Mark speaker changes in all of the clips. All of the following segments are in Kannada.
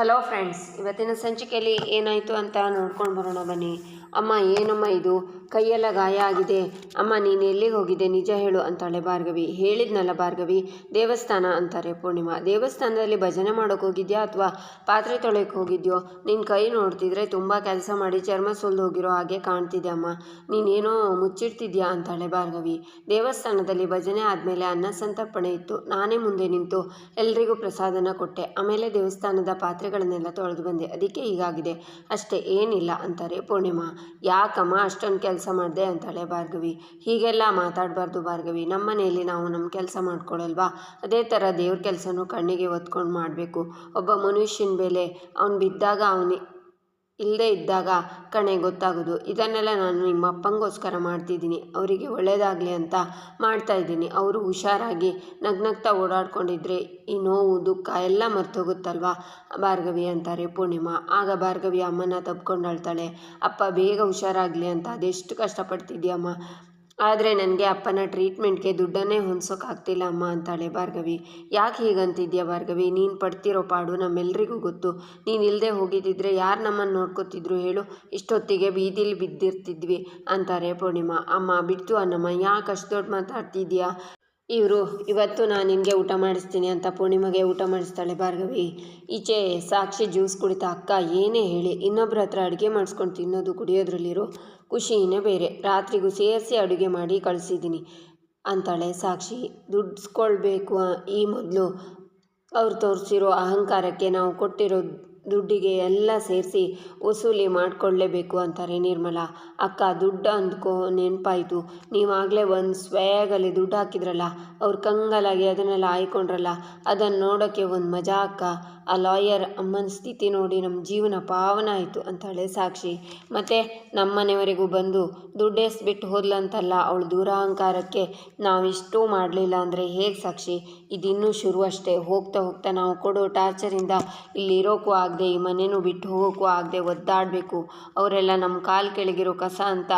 Speaker 1: ಹಲೋ ಫ್ರೆಂಡ್ಸ್ ಇವತ್ತಿನ ಸಂಚಿಕೆಯಲ್ಲಿ ಏನಾಯಿತು ಅಂತ ನೋಡ್ಕೊಂಡು ಬರೋಣ ಬನ್ನಿ. ಅಮ್ಮ, ಏನಮ್ಮ ಇದು? ಕೈಯೆಲ್ಲ ಗಾಯ ಆಗಿದೆ. ಅಮ್ಮ, ನೀನು ಎಲ್ಲಿಗೆ ಹೋಗಿದ್ದೆ? ನಿಜ ಹೇಳು ಅಂತಾಳೆ ಭಾರ್ಗವಿ. ಹೇಳಿದ್ನಲ್ಲ ಭಾರ್ಗವಿ, ದೇವಸ್ಥಾನ ಅಂತಾರೆ ಪೂರ್ಣಿಮಾ. ದೇವಸ್ಥಾನದಲ್ಲಿ ಭಜನೆ ಮಾಡೋಕೆ ಹೋಗಿದ್ಯಾ ಅಥವಾ ಪಾತ್ರೆ ತೊಳೆಯೋಕೆ ಹೋಗಿದ್ಯೋ? ನಿನ್ನ ಕೈ ನೋಡ್ತಿದ್ರೆ ತುಂಬ ಕೆಲಸ ಮಾಡಿ ಚರ್ಮ ಸುಲ್ದು ಹೋಗಿರೋ ಹಾಗೆ ಕಾಣ್ತಿದ್ದೆ ಅಮ್ಮ. ನೀನೇನೋ ಮುಚ್ಚಿಡ್ತಿದ್ಯಾ ಅಂತಾಳೆ ಭಾರ್ಗವಿ. ದೇವಸ್ಥಾನದಲ್ಲಿ ಭಜನೆ ಆದಮೇಲೆ ಅನ್ನ ಸಂತರ್ಪಣೆ ಇತ್ತು. ನಾನೇ ಮುಂದೆ ನಿಂತು ಎಲ್ರಿಗೂ ಪ್ರಸಾದನ ಕೊಟ್ಟೆ. ಆಮೇಲೆ ದೇವಸ್ಥಾನದ ಪಾತ್ರೆಗಳನ್ನೆಲ್ಲ ತೊಳೆದು ಬಂದೆ. ಅದಕ್ಕೆ ಹೀಗಾಗಿದೆ. ಅಷ್ಟೇ, ಏನಿಲ್ಲ ಅಂತಾರೆ ಪೂರ್ಣಿಮಾ. ಯಾಕಮ್ಮ ಅಷ್ಟೊಂದು ಕೆಲಸ ಮಾಡಿದೆ ಅಂತಾಳೆ ಭಾರ್ಗವಿ. ಹೀಗೆಲ್ಲ ಮಾತಾಡಬಾರ್ದು ಭಾರ್ಗವಿ. ನಮ್ಮ ಮನೆಯಲ್ಲಿ ನಾವು ನಮ್ಮ ಕೆಲಸ ಮಾಡ್ಕೊಳ್ಳಲ್ವಾ ಅದೇ ಥರ ದೇವ್ರ ಕೆಲಸನೂ ಕಣ್ಣಿಗೆ ಒತ್ಕೊಂಡು ಮಾಡಬೇಕು. ಒಬ್ಬ ಮನುಷ್ಯನ ಮೇಲೆ ಅವನು ಬಿದ್ದಾಗ ಅವನಿ ಇಲ್ಲದೆ ಇದ್ದಾಗ ಕಣೆ ಗೊತ್ತಾಗೋದು. ಇದನ್ನೆಲ್ಲ ನಾನು ನಿಮ್ಮ ಅಪ್ಪಂಗೋಸ್ಕರ ಮಾಡ್ತಿದ್ದೀನಿ. ಅವರಿಗೆ ಒಳ್ಳೆಯದಾಗಲಿ ಅಂತ ಮಾಡ್ತಾ ಇದ್ದೀನಿ. ಅವರು ಹುಷಾರಾಗಿ ನಗ್ನಗ್ತಾ ಓಡಾಡ್ಕೊಂಡಿದ್ರೆ ಈ ನೋವು, ದುಃಖ ಎಲ್ಲ ಮರ್ತೋಗುತ್ತಲ್ವಾ? ಭಾರ್ಗವಿ ಅಂತಾರೆ, ಪೂರ್ಣಿಮಾ. ಆಗ ಭಾರ್ಗವಿ ಅಮ್ಮನ ತಬ್ಕೊಂಡು ಅಳ್ತಾಳೆ. ಅಪ್ಪ, ಬೇಗ ಹುಷಾರಾಗಲಿ ಅಂತ ಅದೆಷ್ಟು ಕಷ್ಟಪಡ್ತಿದ್ಯಮ್ಮ ಆದರೆ ನನಗೆ ಅಪ್ಪನ ಟ್ರೀಟ್ಮೆಂಟ್ಗೆ ದುಡ್ಡನ್ನೇ ಹೊಂದ್ಸೋಕ್ಕಾಗ್ತಿಲ್ಲ ಅಮ್ಮ ಅಂತಾಳೆ ಭಾರ್ಗವಿ. ಯಾಕೆ ಹೀಗಂತಿದ್ಯಾ ಭಾರ್ಗವಿ? ನೀನು ಪಡ್ತಿರೋ ಪಾಡು ನಮ್ಮೆಲ್ರಿಗೂ ಗೊತ್ತು. ನೀನು ಇಲ್ಲದೆ ಹೋಗಿದ್ದಿದ್ರೆ ಯಾರು ನಮ್ಮನ್ನು ನೋಡ್ಕೋತಿದ್ರು ಹೇಳು? ಇಷ್ಟೊತ್ತಿಗೆ ಬೀದಿಲಿ ಬಿದ್ದಿರ್ತಿದ್ವಿ ಅಂತಾರೆ ಪೂರ್ಣಿಮಾ. ಅಮ್ಮ, ಬಿಡ್ತು ಅನ್ನಮ್ಮ ಯಾಕೆ ಅಷ್ಟು ದೊಡ್ಡ ಮಾತಾಡ್ತಿದ್ಯಾ? ಇವರು, ಇವತ್ತು ನಾನು ನಿನಗೆ ಊಟ ಮಾಡಿಸ್ತೀನಿ ಅಂತ ಪೂರ್ಣಿಮಗೆ ಊಟ ಮಾಡಿಸ್ತಾಳೆ ಭಾರ್ಗವಿ. ಈಚೆ ಸಾಕ್ಷಿ ಜ್ಯೂಸ್ ಕುಡಿತಾ ಅಕ್ಕ ಏನೇ ಹೇಳಿ ಇನ್ನೊಬ್ಬರ ಹತ್ರ ಅಡುಗೆ ಮಾಡಿಸ್ಕೊಂಡು ತಿನ್ನೋದು ಕುಡಿಯೋದ್ರಲ್ಲಿರೋ ಖುಷಿನೇ ಬೇರೆ. ರಾತ್ರಿಗೂ ಸೇರಿಸಿ ಅಡುಗೆ ಮಾಡಿ ಕಳಿಸಿದ್ದೀನಿ ಅಂತಾಳೆ ಸಾಕ್ಷಿ. ದುಡ್ಸ್ಕೊಳ್ಬೇಕು ಈ ಮೊದಲು. ಅವ್ರು ತೋರಿಸಿರೋ ಅಹಂಕಾರಕ್ಕೆ ನಾವು ಕೊಟ್ಟಿರೋ ದುಡ್ಡಿಗೆ ಎಲ್ಲ ಸೇರಿಸಿ ವಸೂಲಿ ಮಾಡಿಕೊಳ್ಳೇಬೇಕು ಅಂತಾರೆ ನಿರ್ಮಲಾ. ಅಕ್ಕ, ದುಡ್ಡು ಅಂದ್ಕೋ, ನೆನಪಾಯಿತು. ನೀವಾಗಲೇ ಒಂದು ಸ್ವಯಾಗಲ್ಲಿ ದುಡ್ಡು ಹಾಕಿದ್ರಲ್ಲ, ಅವ್ರು ಕಂಗಲಾಗಿ ಅದನ್ನೆಲ್ಲ ಆಯ್ಕೊಂಡ್ರಲ್ಲ ಅದನ್ನು ನೋಡೋಕ್ಕೆ ಒಂದು ಮಜಾ ಅಕ್ಕ. ಆ ಲಾಯರ್ ಅಮ್ಮನ ಸ್ಥಿತಿ ನೋಡಿ ನಮ್ಮ ಜೀವನ ಪಾವನ ಆಯಿತು ಅಂತಾಳೆ ಸಾಕ್ಷಿ. ಮತ್ತು ನಮ್ಮ ಮನೆಯವರೆಗೂ ಬಂದು ದುಡ್ಡು ಬಿಟ್ಟು ಹೋದ್ಲಂತಲ್ಲ ಅವಳು ದೂರಾಹಂಕಾರಕ್ಕೆ ನಾವಿಷ್ಟು ಮಾಡಲಿಲ್ಲ ಅಂದರೆ ಹೇಗೆ ಸಾಕ್ಷಿ? ಇದಿನ್ನೂ ಶುರು ಅಷ್ಟೇ. ಹೋಗ್ತಾ ಹೋಗ್ತಾ ನಾವು ಕೊಡೋ ಟಾರ್ಚರಿಂದ ಇಲ್ಲಿರೋಕ್ಕೂ ಆಗದೆ, ಈ ಮನೆಯೂ ಬಿಟ್ಟು ಹೋಗೋಕ್ಕೂ ಆಗದೆ ಒದ್ದಾಡಬೇಕು. ಅವರೆಲ್ಲ ನಮ್ಮ ಕಾಲು ಕೆಳಗಿರೋ ಕಸ ಅಂತ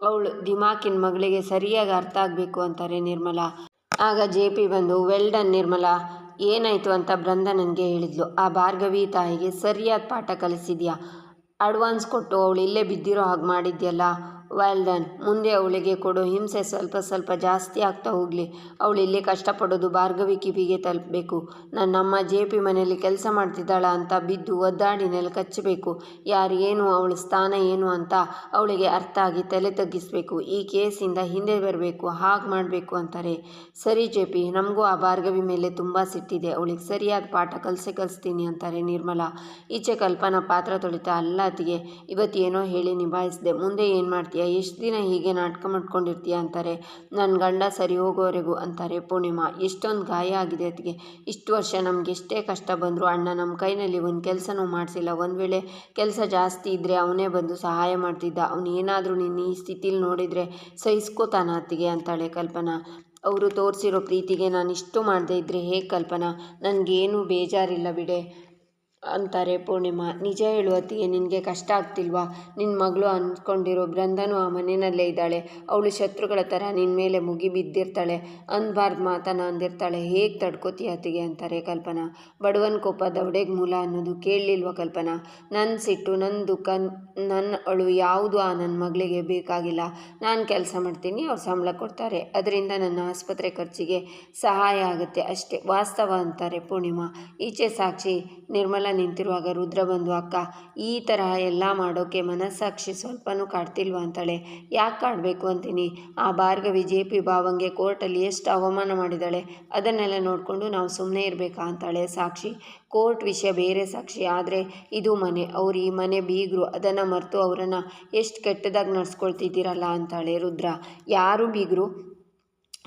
Speaker 1: ಅವಳು ದಿಮಾಕಿನ ಮಗಳಿಗೆ ಸರಿಯಾಗಿ ಅರ್ಥ ಆಗಬೇಕು ಅಂತಾರೆ ನಿರ್ಮಲಾ. ಆಗ ಜೆ ಪಿ ಬಂದು ವೆಲ್ಡನ್ ನಿರ್ಮಲಾ. ಏನಾಯಿತು ಅಂತ ಬೃಂದ ನನಗೆ ಹೇಳಿದ್ಲು. ಆ ಭಾರ್ಗವಿ ತಾಯಿಗೆ, ಸರಿಯಾದ ಪಾಠ ಕಲಿಸಿದ್ಯಾ? ಅಡ್ವಾನ್ಸ್ ಕೊಟ್ಟು ಅವಳು ಇಲ್ಲೇ ಬಿದ್ದಿರೋ ಹಾಗೆ ಮಾಡಿದ್ಯಲ್ಲ? ವೆಲ್ ಡನ್ ಮುಂದೆ ಅವಳಿಗೆ ಕೊಡೋ. ಹಿಂಸೆ ಸ್ವಲ್ಪ ಸ್ವಲ್ಪ ಜಾಸ್ತಿ ಆಗ್ತಾ ಹೋಗಲಿ. ಅವಳು ಇಲ್ಲಿ ಕಷ್ಟಪಡೋದು ಭಾರ್ಗವಿ ಕಿವಿಗೆ ತಲುಪಬೇಕು. ನನ್ನಮ್ಮ ಜೆ ಪಿ ಮನೆಯಲ್ಲಿ ಕೆಲಸ ಮಾಡ್ತಿದ್ದಾಳ ಅಂತ ಬಿದ್ದು ಒದ್ದಾಡಿ ನೆಲ ಕಚ್ಚಬೇಕು. ಯಾರೇನು ಅವಳ ಸ್ಥಾನ ಏನು ಅಂತ ಅವಳಿಗೆ ಅರ್ಥ ಆಗಿ ತಲೆ ತಗ್ಗಿಸಬೇಕು. ಈ ಕೇಸಿಂದ ಹಿಂದೆ ಬರಬೇಕು, ಹಾಗೆ ಮಾಡಬೇಕು ಅಂತಾರೆ. ಸರಿ ಜೆ ಪಿ, ನಮಗೂ ಆ ಭಾರ್ಗವಿ ಮೇಲೆ ತುಂಬ ಸಿಟ್ಟಿದೆ. ಅವಳಿಗೆ ಸರಿಯಾದ ಪಾಠ ಕಲಿಸಿ ಕಲಿಸ್ತೀನಿ ಅಂತಾರೆ ನಿರ್ಮಲಾ. ಈಚೆ ಕಲ್ಪನಾ ಪಾತ್ರ ತೊಳಿತಾ ಅಲ್ಲಾತಿಗೆ, ಇವತ್ತೇನೋ ಇವತ್ತು ಏನೋ ಹೇಳಿ ನಿಭಾಯಿಸಿದೆ. ಮುಂದೆ ಏನು ಮಾಡ್ತೀಯ ಎಷ್ಟು ದಿನ ಹೀಗೆ ನಾಟಕ ಮಾಡ್ಕೊಂಡಿರ್ತೀಯ ಅಂತಾರೆ. ನನ್ನ ಗಂಡ ಸರಿ ಹೋಗೋವರೆಗೂ ಅಂತಾರೆ, ಪೂರ್ಣಿಮಾ, ಎಷ್ಟೊಂದು ಗಾಯ ಆಗಿದೆ ಅದಕ್ಕೆ ಇಷ್ಟು ವರ್ಷ ನಮ್ಗೆ ಎಷ್ಟೇ ಕಷ್ಟ ಬಂದರೂ ಅಣ್ಣ ನಮ್ಮ ಕೈನಲ್ಲಿ ಒಂದು ಕೆಲಸನೂ ಮಾಡಿಸಿಲ್ಲ. ಒಂದು ವೇಳೆ ಕೆಲಸ ಜಾಸ್ತಿ ಇದ್ದರೆ ಅವನೇ ಬಂದು ಸಹಾಯ ಮಾಡ್ತಿದ್ದ. ಅವನು ಏನಾದರೂ ನಿನ್ನ ಈ ಸ್ಥಿತಿಲಿ ನೋಡಿದರೆ ಸಹಿಸ್ಕೋತಾನ ಅತ್ತಿಗೆ ಅಂತಾಳೆ ಕಲ್ಪನಾ. ಅವರು ತೋರಿಸಿರೋ ಪ್ರೀತಿಗೆ ನಾನು ಇಷ್ಟು ಮಾಡದೇ ಇದ್ದರೆ ಹೇಗೆ ಕಲ್ಪನಾ? ನನಗೇನು ಬೇಜಾರಿಲ್ಲ ಬಿಡೆ. ಅಂತಾರೆ ಪೂರ್ಣಿಮಾ, ನಿಜ ಹೇಳು ಅತ್ತಿಗೆ ನಿನಗೆ ಕಷ್ಟ ಆಗ್ತಿಲ್ವಾ? ನಿನ್ನ ಮಗಳು ಅಂದ್ಕೊಂಡಿರೋ ಬೃಂದನೂ ಆ ಮನೆಯಲ್ಲೇ ಇದ್ದಾಳೆ. ಅವಳು ಶತ್ರುಗಳ ಥರ ನಿನ್ನ ಮೇಲೆ ಮುಗಿ ಬಿದ್ದಿರ್ತಾಳೆ. ಅನ್ಬಾರ್ದು ಮಾತನ ಅಂದಿರ್ತಾಳೆ. ಹೇಗೆ ತಡ್ಕೋತೀಯ ಅತ್ತಿಗೆ ಅಂತಾರೆ ಕಲ್ಪನಾ. ಬಡವನ ಕೋಪ ದವಡೆಗೆ ಮೂಲ ಅನ್ನೋದು ಕೇಳಲಿಲ್ವ ಕಲ್ಪನಾ. ನನ್ನ ಸಿಟ್ಟು ನನ್ನ ದುಃಖ ನನ್ನ ಅಳು ಯಾವುದು ಆ ನನ್ನ ಮಗಳಿಗೆ ಬೇಕಾಗಿಲ್ಲ. ನಾನು ಕೆಲಸ ಮಾಡ್ತೀನಿ, ಅವ್ರು ಸಂಬಳ ಕೊಡ್ತಾರೆ. ಅದರಿಂದ ನನ್ನ ಆಸ್ಪತ್ರೆ ಖರ್ಚಿಗೆ ಸಹಾಯ ಆಗುತ್ತೆ ಅಷ್ಟೇ. ವಾಸ್ತವ ಅಂತಾರೆ ಪೂರ್ಣಿಮಾ. ಈಚೆ ಸಾಕ್ಷಿ ನಿರ್ಮಲ ನಿಂತಿರುವಾಗ ರುದ್ರ ಬಂದು, ಅಕ್ಕ, ಈ ತರಹ ಎಲ್ಲ ಮಾಡೋಕ್ಕೆ ಮನಸ್ಸಾಕ್ಷಿ ಸ್ವಲ್ಪನೂ ಕಾಡ್ತಿಲ್ವ? ಅಂತಾಳೆ. ಯಾಕೆ ಕಾಡಬೇಕು ಅಂತೀನಿ? ಆ ಭಾರ್ಗವಿ ಜೆ ಪಿ ಬಾವಂಗೆ ಕೋರ್ಟಲ್ಲಿ ಎಷ್ಟು ಅವಮಾನ ಮಾಡಿದಾಳೆ. ಅದನ್ನೆಲ್ಲ ನೋಡಿಕೊಂಡು ನಾವು ಸುಮ್ಮನೆ ಇರಬೇಕಾ? ಅಂತಾಳೆ ಸಾಕ್ಷಿ. ಕೋರ್ಟ್ ವಿಷಯ ಬೇರೆ ಸಾಕ್ಷಿ. ಆದರೆ ಇದು ಮನೆ. ಅವ್ರು ಈ ಮನೆ ಬೀಗರು. ಅದನ್ನು ಮರೆತು ಅವರನ್ನು ಎಷ್ಟು ಕೆಟ್ಟದಾಗಿ ನಡ್ಸ್ಕೊಳ್ತಿದ್ದೀರಲ್ಲ? ಅಂತಾಳೆ ರುದ್ರ. ಯಾರು ಬೀಗರು?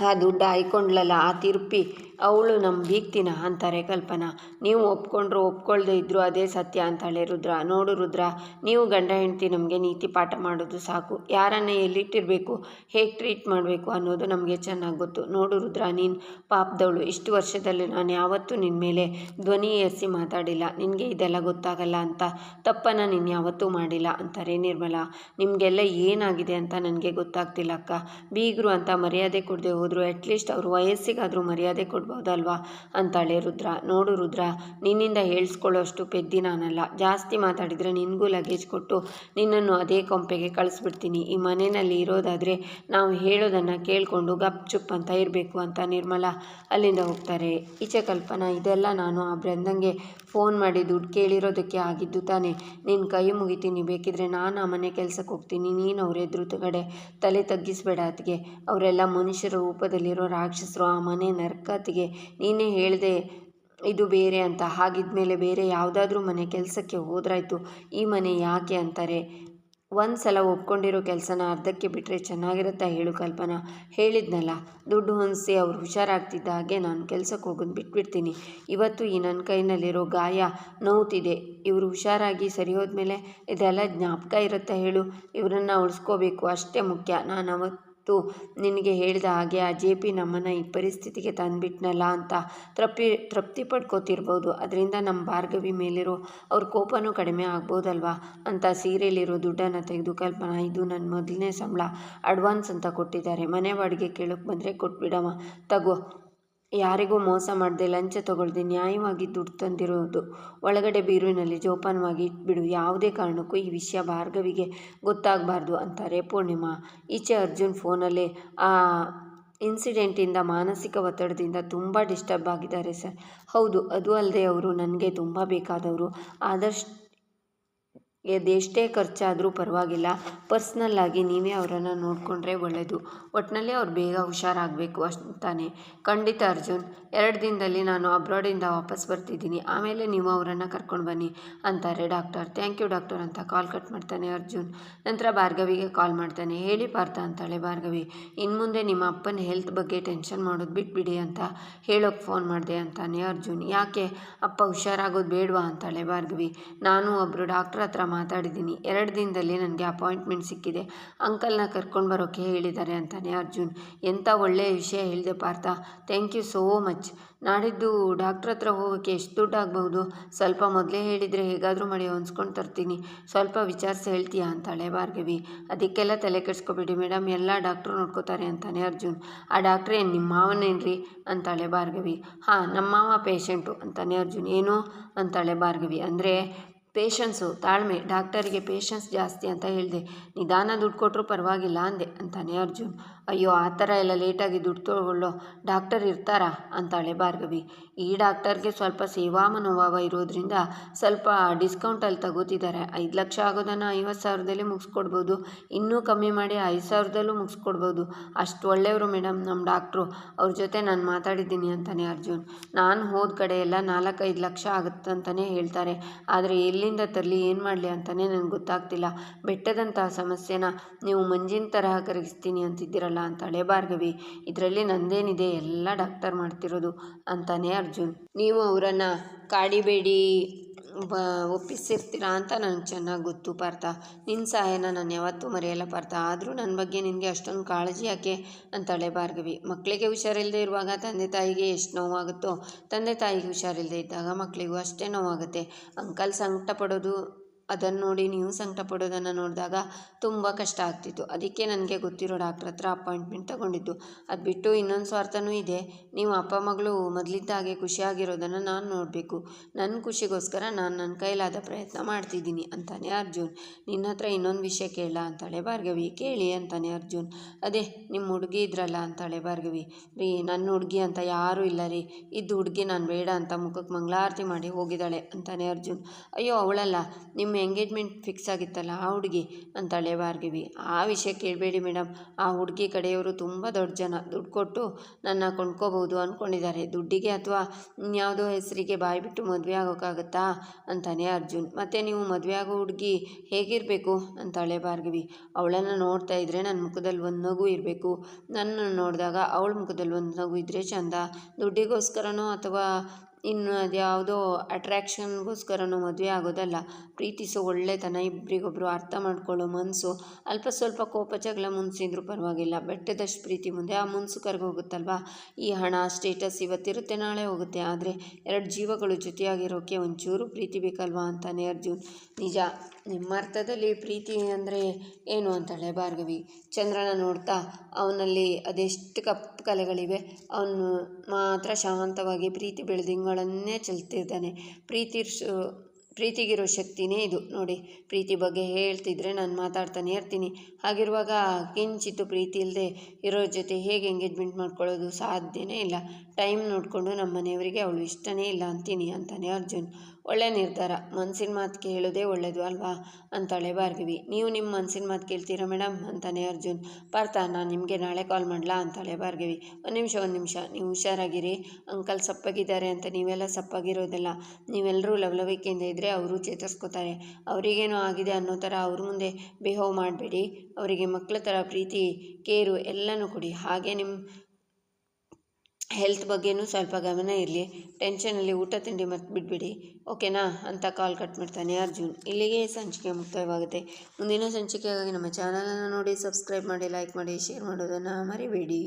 Speaker 1: ಆ ದುಡ್ಡು ಹಾಯ್ಕೊಂಡ್ಲಲ್ಲ ಆ ತಿರುಪಿ, ಅವಳು ನಮ್ಮ ಬೀಗ್ತಿನ ಅಂತಾರೆ ಕಲ್ಪನಾ. ನೀವು ಒಪ್ಕೊಂಡ್ರು ಒಪ್ಕೊಳ್ದೇ ಇದ್ದರೂ ಅದೇ ಸತ್ಯ ಅಂತಾಳೆ ರುದ್ರ. ನೋಡು ರುದ್ರ, ನೀವು ಗಂಡ ಹೆಂಡತಿ ನಮಗೆ ನೀತಿ ಪಾಠ ಮಾಡೋದು ಸಾಕು. ಯಾರನ್ನ ಎಲ್ಲಿಟ್ಟಿರಬೇಕು, ಹೇಗೆ ಟ್ರೀಟ್ ಮಾಡಬೇಕು ಅನ್ನೋದು ನಮಗೆ ಚೆನ್ನಾಗಿ ಗೊತ್ತು. ನೋಡು ರುದ್ರ, ನೀನು ಪಾಪದವಳು. ಇಷ್ಟು ವರ್ಷದಲ್ಲಿ ನಾನು ಯಾವತ್ತೂ ನಿನ್ನ ಮೇಲೆ ಧ್ವನಿ ಏರಿಸಿ ಮಾತಾಡಿಲ್ಲ. ನಿನಗೆ ಇದೆಲ್ಲ ಗೊತ್ತಾಗಲ್ಲ ಅಂತ, ತಪ್ಪನ್ನು ನೀನು ಯಾವತ್ತೂ ಮಾಡಿಲ್ಲ ಅಂತಾರೆ ನಿರ್ಮಲಾ. ನಿಮಗೆಲ್ಲ ಏನಾಗಿದೆ ಅಂತ ನನಗೆ ಗೊತ್ತಾಗ್ತಿಲ್ಲ ಅಕ್ಕ. ಬೀಗರು ಅಂತ ಮರ್ಯಾದೆ ಕೊಡದೆ ಹೋದ್ರು ಅಟ್ಲೀಸ್ಟ್ ಅವ್ರ ವಯಸ್ಸಿಗಾದರೂ ಮರ್ಯಾದೆ ಕೊಡ್ಬೋದಲ್ವಾ? ಅಂತಾಳೆ ರುದ್ರ. ನೋಡು ರುದ್ರ, ನಿನ್ನಿಂದ ಹೇಳಿಸ್ಕೊಳ್ಳೋಷ್ಟು ಪೆದ್ದಿ ನಾನಲ್ಲ. ಜಾಸ್ತಿ ಮಾತಾಡಿದರೆ ನಿನಗೂ ಲಗೇಜ್ ಕೊಟ್ಟು ನಿನ್ನನ್ನು ಅದೇ ಕೊಂಪೆಗೆ ಕಳಿಸ್ಬಿಡ್ತೀನಿ. ಈ ಮನೆಯಲ್ಲಿ ಇರೋದಾದರೆ ನಾವು ಹೇಳೋದನ್ನು ಕೇಳಿಕೊಂಡು ಗಪ್ ಚುಪ್ ಅಂತ ಇರಬೇಕು ಅಂತ ನಿರ್ಮಲಾ ಅಲ್ಲಿಂದ ಹೋಗ್ತಾರೆ. ಈಚೆ ಕಲ್ಪನಾ, ಇದೆಲ್ಲ ನಾನು ಆ ಬೃಂದಂಗೆ ಫೋನ್ ಮಾಡಿ ದುಡ್ಡು ಕೇಳಿರೋದಕ್ಕೆ ಆಗಿದ್ದು ತಾನೇ. ನಿನ್ನ ಕೈ ಮುಗಿತೀನಿ, ಬೇಕಿದ್ರೆ ನಾನು ಆ ಮನೆ ಕೆಲಸಕ್ಕೆ ಹೋಗ್ತೀನಿ. ನೀನು ಅವ್ರ ಎದುರುಗಡೆ ತಲೆ ತಗ್ಗಿಸ್ಬೇಡ ಅದಕ್ಕೆ ಅವರೆಲ್ಲ ಮನುಷ್ಯರ ರೂಪದಲ್ಲಿರೋ ರಾಕ್ಷಸರು ಆ ಮನೆ ನರ್ಕತಿಗೆ, ನೀನೇ ಹೇಳಿದೆ ಇದು ಬೇರೆ ಅಂತ. ಹಾಗಿದ್ಮೇಲೆ ಬೇರೆ ಯಾವುದಾದ್ರೂ ಮನೆ ಕೆಲಸಕ್ಕೆ ಹೋದ್ರಾಯ್ತು. ಈ ಮನೆ ಯಾಕೆ ಅಂತಾರೆ? ಒಂದು ಸಲ ಒಪ್ಕೊಂಡಿರೋ ಕೆಲಸನ ಅರ್ಧಕ್ಕೆ ಬಿಟ್ಟರೆ ಚೆನ್ನಾಗಿರುತ್ತಾ ಹೇಳು ಕಲ್ಪನಾ. ಹೇಳಿದ್ನಲ್ಲ, ದುಡ್ಡು ಹೊಂದಿಸಿ ಅವ್ರು ಹುಷಾರಾಗ್ತಿದ್ದ ಹಾಗೆ ನಾನು ಕೆಲಸಕ್ಕೆ ಹೋಗೋದು ಬಿಟ್ಬಿಡ್ತೀನಿ. ಇವತ್ತು ಈ ನನ್ನ ಕೈನಲ್ಲಿರೋ ಗಾಯ ನೋವುತ್ತಿದೆ ಇವರು ಹುಷಾರಾಗಿ ಸರಿ ಹೋದ್ಮೇಲೆ ಇದೆಲ್ಲ ಜ್ಞಾಪಕ ಇರುತ್ತಾ ಹೇಳು. ಇವರನ್ನು ಉಳಿಸ್ಕೋಬೇಕು, ಅಷ್ಟೇ ಮುಖ್ಯ. ನಾನು ಅವತ್ತು ನಿನಗೆ ಹೇಳಿದ ಹಾಗೆ ಆ ಜೆ ಪಿ ನಮ್ಮನ್ನು ಈ ಪರಿಸ್ಥಿತಿಗೆ ತಂದುಬಿಟ್ನಲ್ಲ ಅಂತ ತೃಪ್ತಿ ತೃಪ್ತಿ ಪಡ್ಕೋತಿರ್ಬೋದು. ಅದರಿಂದ ನಮ್ಮ ಭಾರ್ಗವಿ ಮೇಲಿರೋ ಅವ್ರ ಕೋಪನೂ ಕಡಿಮೆ ಆಗ್ಬೋದಲ್ವಾ? ಅಂತ ಸೀರೆಯಲ್ಲಿರೋ ದುಡ್ಡನ್ನು ತೆಗೆದು ಕಲ್ಪನಾ, ಇದು ನನ್ನ ಮೊದಲನೇ ಸಂಬಳ, ಅಡ್ವಾನ್ಸ್ ಅಂತ ಕೊಟ್ಟಿದ್ದಾರೆ. ಮನೆ ಬಾಡಿಗೆ ಕೇಳೋಕ್ಕೆ ಬಂದರೆ ಕೊಟ್ಬಿಡಮ್ಮ. ತಗೋ. ಯಾರಿಗೂ ಮೋಸ ಮಾಡದೆ ಲಂಚ ತಗೊಳ್ಳದೆ ನ್ಯಾಯವಾಗಿ ದುಡ್ಡು ತಂದಿರೋದು. ಒಳಗಡೆ ಬೀರುವಿನಲ್ಲಿ ಜೋಪಾನವಾಗಿ ಇಟ್ಬಿಡು. ಯಾವುದೇ ಕಾರಣಕ್ಕೂ ಈ ವಿಷಯ ಭಾರ್ಗವಿಗೆ ಗೊತ್ತಾಗಬಾರ್ದು ಅಂತಾರೆ ಪೂರ್ಣಿಮಾ. ಈಚೆ ಅರ್ಜುನ್ ಫೋನಲ್ಲಿ, ಆ ಇನ್ಸಿಡೆಂಟಿಂದ ಮಾನಸಿಕ ಒತ್ತಡದಿಂದ ತುಂಬ ಡಿಸ್ಟರ್ಬ್ ಆಗಿದ್ದಾರೆ ಸರ್. ಹೌದು, ಅದು ಅಲ್ಲದೆ ಅವರು ನನಗೆ ತುಂಬ ಬೇಕಾದವರು. ಆದಷ್ಟು ಅದೆಷ್ಟೇ ಖರ್ಚಾದರೂ ಪರವಾಗಿಲ್ಲ. ಪರ್ಸ್ನಲ್ಲಾಗಿ ನೀವೇ ಅವರನ್ನು ನೋಡಿಕೊಂಡ್ರೆ ಒಳ್ಳೆಯದು ಒಟ್ಟಿನಲ್ಲಿ ಅವ್ರು ಬೇಗ ಹುಷಾರಾಗಬೇಕು ಅಂತಾನೆ. ಖಂಡಿತ ಅರ್ಜುನ್, ಎರಡು ದಿನದಲ್ಲಿ ನಾನು ಅಬ್ರಾಡಿಂದ ವಾಪಸ್ ಬರ್ತಿದ್ದೀನಿ. ಆಮೇಲೆ ನೀವು ಅವರನ್ನು ಕರ್ಕೊಂಡು ಬನ್ನಿ ಅಂತಾರೆ ಡಾಕ್ಟರ್. ಥ್ಯಾಂಕ್ ಯು ಡಾಕ್ಟರ್ ಅಂತ ಕಾಲ್ ಕಟ್ ಮಾಡ್ತಾನೆ ಅರ್ಜುನ್. ನಂತರ ಭಾರ್ಗವಿಗೆ ಕಾಲ್ ಮಾಡ್ತಾನೆ. ಹೇಳಿ ಪಾರ್ಥ ಅಂತಾಳೆ ಭಾರ್ಗವಿ ಇನ್ನು ಮುಂದೆ ನಿಮ್ಮ ಅಪ್ಪನ ಹೆಲ್ತ್ ಬಗ್ಗೆ ಟೆನ್ಷನ್ ಮಾಡೋದು ಬಿಟ್ಬಿಡಿ ಅಂತ ಹೇಳೋಕ್ಕೆ ಫೋನ್ ಮಾಡಿದೆ ಅಂತಾನೆ ಅರ್ಜುನ್. ಯಾಕೆ? ಅಪ್ಪ ಹುಷಾರಾಗೋದು ಬೇಡವಾ ಅಂತಾಳೆ ಭಾರ್ಗವಿ. ನಾನು ಒಬ್ಬರು ಡಾಕ್ಟ್ರ್ ಹತ್ರ ಮಾತಾಡಿದ್ದೀನಿ. ಎರಡು ದಿನದಲ್ಲಿ ನನಗೆ ಅಪಾಯಿಂಟ್ಮೆಂಟ್ ಸಿಕ್ಕಿದೆ. ಅಂಕಲ್ನ ಕರ್ಕೊಂಡು ಬರೋಕ್ಕೆ ಹೇಳಿದ್ದಾರೆ ಅಂತಾನೆ ಅರ್ಜುನ್. ಎಂಥ ಒಳ್ಳೆಯ ವಿಷಯ ಹೇಳಿದೆ Partha. Thank you so much. ನಾಡಿದ್ದು ಡಾಕ್ಟ್ರ್ ಹತ್ರ ಹೋಗೋಕ್ಕೆ ಎಷ್ಟು ದುಡ್ಡು ಆಗಬಹುದು ಸ್ವಲ್ಪ ಮೊದಲೇ ಹೇಳಿದರೆ ಹೇಗಾದರೂ ಮಾಡಿ ಹೊಂದ್ಸ್ಕೊಂಡು ತರ್ತೀನಿ. ಸ್ವಲ್ಪ ವಿಚಾರಿಸಿ ಹೇಳ್ತೀಯಾ ಅಂತಾಳೆ ಭಾರ್ಗವಿ. ಅದಕ್ಕೆಲ್ಲ ತಲೆ ಕೆಡಿಸ್ಕೊಬೇಡಿ ಮೇಡಮ್ ಎಲ್ಲ ಡಾಕ್ಟ್ರು ನೋಡ್ಕೋತಾರೆ ಅಂತಾನೆ ಅರ್ಜುನ್. ಆ ಡಾಕ್ಟ್ರ್ ಏನು ನಿಮ್ಮ ಮಾವನೇನ್ರಿ? ಅಂತಾಳೆ ಭಾರ್ಗವಿ. ಹಾಂ ನಮ್ಮ ಮಾವ ಪೇಷಂಟು ಅಂತಾನೆ ಅರ್ಜುನ್. ಏನು? ಅಂತಾಳೆ ಭಾರ್ಗವಿ. ಅಂದರೆ ಪೇಷನ್ಸು ತಾಳ್ಮೆ ಡಾಕ್ಟರಿಗೆ ಪೇಷನ್ಸ್ ಜಾಸ್ತಿ ಅಂತ ಹೇಳಿದೆ. ನಿಧಾನ ದುಡ್ಡು ಕೊಟ್ಟರು ಪರವಾಗಿಲ್ಲ ಅಂದೆ ಅಂತಾನೆ ಅರ್ಜುನ್. ಅಯ್ಯೋ, ಆ ಥರ ಎಲ್ಲ ಲೇಟಾಗಿ ದುಡ್ಡು ತಗೊಳ್ಳೋ ಡಾಕ್ಟರ್ ಇರ್ತಾರಾ? ಅಂತಾಳೆ ಭಾರ್ಗವಿ. ಈ ಡಾಕ್ಟರ್ಗೆ ಸ್ವಲ್ಪ ಸೇವಾ ಮನೋಭಾವ ಇರೋದ್ರಿಂದ ಸ್ವಲ್ಪ ಡಿಸ್ಕೌಂಟಲ್ಲಿ ತಗೋತಿದ್ದಾರೆ. ಐದು ಲಕ್ಷ ಆಗೋದನ್ನು ಐವತ್ತು ಸಾವಿರದಲ್ಲಿ ಮುಗಿಸ್ಕೊಡ್ಬೋದು. ಇನ್ನೂ ಕಮ್ಮಿ ಮಾಡಿ ಐದು ಸಾವಿರದಲ್ಲೂ ಮುಗಿಸ್ಕೊಡ್ಬೋದು. ಅಷ್ಟು ಒಳ್ಳೆಯವರು ಮೇಡಮ್ ನಮ್ಮ ಡಾಕ್ಟ್ರು. ಅವ್ರ ಜೊತೆ ನಾನು ಮಾತಾಡಿದ್ದೀನಿ ಅಂತಾನೆ ಅರ್ಜುನ್. ನಾನು ಹೋದ ಕಡೆ ಎಲ್ಲ ನಾಲ್ಕೈದು ಲಕ್ಷ ಆಗುತ್ತಂತಲೇ ಹೇಳ್ತಾರೆ. ಆದರೆ ಎಲ್ಲಿಂದ ತರಲಿ, ಏನು ಮಾಡಲಿ ಅಂತಲೇ ನನಗೆ ಗೊತ್ತಾಗ್ತಿಲ್ಲ. ಬೆಟ್ಟದಂತಹ ಸಮಸ್ಯೆನ ನೀವು ಮಂಜಿನ ತರಹ ಕರಗಿಸ್ತೀನಿ ಅಂತಿದ್ದೀರಲ್ಲ ಅಂತಾಳೆ ಭಾರ್ಗವಿ, ಇದರಲ್ಲಿ ನಂದೇನಿದೆ ಎಲ್ಲ ಡಾಕ್ಟರ್ ಮಾಡ್ತಿರೋದು ಅಂತಾನೆ ಅರ್ಜುನ್. ನೀವು ಅವರನ್ನು ಕಾಡಿಬೇಡಿ ಒಪ್ಪಿಸಿರ್ತೀರಾ ಅಂತ ನನಗೆ ಚೆನ್ನಾಗಿ ಗೊತ್ತು ಪಾರ್ಥ. ನಿನ್ನ ಸಹಾಯನ ನಾನು ಯಾವತ್ತೂ ಮರೆಯಲ್ಲ ಪಾರ್ಥ. ಆದರೂ ನನ್ನ ಬಗ್ಗೆ ನಿನಗೆ ಅಷ್ಟೊಂದು ಕಾಳಜಿ ಯಾಕೆ ಅಂತಾಳೆ ಭಾರ್ಗವಿ. ಮಕ್ಕಳಿಗೆ ಹುಷಾರಿಲ್ಲದೆ ಇರುವಾಗ ತಂದೆ ತಾಯಿಗೆ ಎಷ್ಟು ನೋವಾಗುತ್ತೋ, ತಂದೆ ತಾಯಿಗೆ ಹುಷಾರಿಲ್ಲದೆ ಇದ್ದಾಗ ಮಕ್ಕಳಿಗೂ ಅಷ್ಟೇ ನೋವಾಗುತ್ತೆ. ಅಂಕಲ್ ಸಂಕಟ ಪಡೋದು ಅದನ್ನು ನೋಡಿ ನೀವು ಸಂಕಟ ಪಡೋದನ್ನು ನೋಡಿದಾಗ ತುಂಬ ಕಷ್ಟ ಆಗ್ತಿತ್ತು. ಅದಕ್ಕೆ ನನಗೆ ಗೊತ್ತಿರೋ ಡಾಕ್ಟ್ರ್ ಹತ್ರ ಅಪಾಯಿಂಟ್ಮೆಂಟ್ ತಗೊಂಡಿದ್ದು. ಅದು ಬಿಟ್ಟು ಇನ್ನೊಂದು ಸ್ವಾರ್ಥನೂ ಇದೆ. ನೀವು ಅಪ್ಪ, ಮಗಳು ಮೊದಲಿದ್ದ ಹಾಗೆ ಖುಷಿಯಾಗಿರೋದನ್ನು ನಾನು ನೋಡಬೇಕು. ನನ್ನ ಖುಷಿಗೋಸ್ಕರ ನಾನು ನನ್ನ ಕೈಲಾದ ಪ್ರಯತ್ನ ಮಾಡ್ತಿದ್ದೀನಿ ಅಂತಾನೆ ಅರ್ಜುನ್. ನಿನ್ನ ಹತ್ರ ಇನ್ನೊಂದು ವಿಷಯ ಕೇಳ ಅಂತಾಳೆ ಭಾರ್ಗವಿ. ಕೇಳಿ ಅಂತಾನೆ ಅರ್ಜುನ್. ಅದೇ ನಿಮ್ಮ ಹುಡುಗಿ ಇದ್ರಲ್ಲ ಅಂತಾಳೆ ಭಾರ್ಗವಿ. ರೀ ನನ್ನ ಹುಡುಗಿ ಅಂತ ಯಾರೂ ಇಲ್ಲ ರೀ. ಇದ್ದು ಹುಡುಗಿ ನಾನು ಬೇಡ ಅಂತ ಮುಖಕ್ಕೆ ಮಂಗಳಾರತಿ ಮಾಡಿ ಹೋಗಿದ್ದಾಳೆ ಅಂತಾನೆ ಅರ್ಜುನ್. ಅಯ್ಯೋ, ಅವಳಲ್ಲ. ನಿಮ್ಮ ಎಂಗೇಜ್ಮೆಂಟ್ ಫಿಕ್ಸ್ ಆಗಿತ್ತಲ್ಲ ಆ ಹುಡುಗಿ? ಅಂತಾಳೆ ಭಾರ್ಗವಿ ಆ ವಿಷಯ ಕೇಳಬೇಡಿ ಮೇಡಮ್ ಆ ಹುಡುಗಿ ಕಡೆಯವರು ತುಂಬ ದೊಡ್ಡ ಜನ. ದುಡ್ಡು ಕೊಟ್ಟು ನನ್ನ ಕೊಂಡ್ಕೋಬೋದು ಅಂದ್ಕೊಂಡಿದ್ದಾರೆ ದುಡ್ಡಿಗೆ ಅಥವಾ ಯಾವುದೋ ಹೆಸರಿಗೆ ಬಾಯಿ ಬಿಟ್ಟು ಮದುವೆ ಆಗೋಕ್ಕಾಗತ್ತಾ ಅಂತಾನೆ ಅರ್ಜುನ್. ಮತ್ತು ನೀವು ಮದುವೆ ಆಗೋ ಹುಡುಗಿ ಹೇಗಿರಬೇಕು? ಅಂತಾಳೆ ಭಾರ್ಗವಿ ಅವಳನ್ನು ನೋಡ್ತಾ ಇದ್ದರೆ ನನ್ನ ಮುಖದಲ್ಲಿ ಒಂದು ನಗು ಇರಬೇಕು. ನನ್ನನ್ನು ನೋಡಿದಾಗ ಅವಳ ಮುಖದಲ್ಲಿ ಒಂದು ನಗು ಇದ್ದರೆ ಚಂದ. ದುಡ್ಡಿಗೋಸ್ಕರನೋ ಅಥವಾ ಇನ್ನು ಅದ್ಯಾವುದೋ ಅಟ್ರ್ಯಾಕ್ಷನ್ಗೋಸ್ಕರನೂ ಮದುವೆ ಆಗೋದಲ್ಲ, ಪ್ರೀತಿಸೋ ಒಳ್ಳೆತನ ಇಬ್ಬರಿಗೊಬ್ಬರು ಅರ್ಥ ಮಾಡ್ಕೊಳ್ಳೋ ಮನಸ್ಸು ಅಲ್ಪ ಸ್ವಲ್ಪ ಕೋಪ, ಜಗಳ ಮುನ್ಸಿದ್ರು ಪರವಾಗಿಲ್ಲ, ಬೆಟ್ಟದಷ್ಟು ಪ್ರೀತಿ ಮುಂದೆ ಆ ಮುನ್ಸು ಕರ್ಗೋಗುತ್ತಲ್ವಾ? ಈ ಹಣ ಸ್ಟೇಟಸ್ ಇವತ್ತಿರುತ್ತೆ, ನಾಳೆ ಹೋಗುತ್ತೆ, ಆದರೆ ಎರಡು ಜೀವಗಳು ಜೊತೆಯಾಗಿರೋಕ್ಕೆ ಒಂಚೂರು ಪ್ರೀತಿ ಬೇಕಲ್ವಾ ಅಂತಾನೆ ಅರ್ಜುನ್. ನಿಜ ನಿಮ್ಮ ಅರ್ಥದಲ್ಲಿ ಪ್ರೀತಿ ಅಂದರೆ ಏನು ಅಂತಾಳೆ ಭಾರ್ಗವಿ? ಚಂದ್ರನ ನೋಡ್ತಾ ಅವನಲ್ಲಿ ಅದೆಷ್ಟು ಕಪ್ಪು ಕಲೆಗಳಿವೆ, ಅವನು ಮಾತ್ರ ಶಾಂತವಾಗಿ ಪ್ರೀತಿ ಬೆಳೆದಿಂಗಳನ್ನೇ ಚೆಲ್ತಿದ್ದಾನೆ. ಪ್ರೀತಿ ಪ್ರೀತಿಗಿರೋ ಶಕ್ತಿನೇ ಇದು. ನೋಡಿ, ಪ್ರೀತಿ ಬಗ್ಗೆ ಹೇಳ್ತಿದ್ರೆ ನಾನು ಮಾತಾಡ್ತಾನೆ ಇರ್ತೀನಿ. ಹಾಗಿರುವಾಗ ಕಿಂಚಿತ್ತು ಪ್ರೀತಿ ಇಲ್ಲದೆ ಇರೋ ಜೊತೆ ಹೇಗೆ ಎಂಗೇಜ್ಮೆಂಟ್ ಮಾಡ್ಕೊಳ್ಳೋದು ಸಾಧ್ಯನೇ ಇಲ್ಲ. ಟೈಮ್ ನೋಡಿಕೊಂಡು ನಮ್ಮ ಮನೆಯವರಿಗೆ ಅವಳು ಇಷ್ಟನೇ ಇಲ್ಲ ಅಂತೀನಿ ಅಂತಾನೆ ಅರ್ಜುನ್. ಒಳ್ಳೆ ನಿರ್ಧಾರ. ಮನಸ್ಸಿನ ಮಾತು ಕೇಳೋದೇ ಒಳ್ಳೆಯದು ಅಲ್ವಾ? ಅಂತಾಳೆ ಭಾರ್ಗವಿ. ನೀವು ನಿಮ್ಮ ಮನಸ್ಸಿನ ಮಾತು ಕೇಳ್ತೀರಾ ಮೇಡಮ್ ಅಂತಾನೆ ಅರ್ಜುನ್. ಪಾರ್ಥ, ನಾನು ನಿಮಗೆ ನಾಳೆ ಕಾಲ್ ಮಾಡಲಾ? ಅಂತಾಳೆ ಭಾರ್ಗವಿ. ಒಂದು ನಿಮಿಷ ಒಂದು ನಿಮಿಷ. ನೀವು ಹುಷಾರಾಗಿರಿ. ಅಂಕಲ್ ಸಪ್ಪಗಿದ್ದಾರೆ ಅಂತ ನೀವೆಲ್ಲ ಸಪ್ಪಾಗಿರೋದಿಲ್ಲ. ನೀವೆಲ್ಲರೂ ಲವಲವಿಕೆಯಿಂದ ಇದ್ದರೆ ಅವರು ಚೇತರಿಸ್ಕೋತಾರೆ. ಅವರಿಗೇನೋ ಆಗಿದೆ ಅನ್ನೋ ಥರ ಅವ್ರ ಮುಂದೆ ಬಿಹೇವ್ ಮಾಡಬೇಡಿ. ಅವರಿಗೆ ಮಕ್ಕಳ ಥರ ಪ್ರೀತಿ ಕೇರು ಎಲ್ಲನೂ ಕೊಡಿ. ಹಾಗೆ ನಿಮ್ಮ ಹೆಲ್ತ್ ಬಗ್ಗೆಯೂ ಸ್ವಲ್ಪ ಗಮನ ಇರಲಿ. ಟೆನ್ಷನಲ್ಲಿ ಊಟ, ತಿಂಡಿ ಮತ್ತು ಬಿಟ್ಬಿಡಿ ಓಕೆನಾ ಅಂತ ಕಾಲ್ ಕಟ್ ಮಾಡ್ತಾನೆ ಅರ್ಜುನ್. ಇಲ್ಲಿಗೆ ಸಂಚಿಕೆ ಮುಕ್ತಾಯವಾಗುತ್ತೆ. ಮುಂದಿನ ಸಂಚಿಕೆಗಾಗಿ ನಮ್ಮ ಚಾನಲನ್ನು ನೋಡಿ ಸಬ್ಸ್ಕ್ರೈಬ್ ಮಾಡಿ ಲೈಕ್ ಮಾಡಿ ಶೇರ್ ಮಾಡೋದನ್ನು ಮರಿಬೇಡಿ.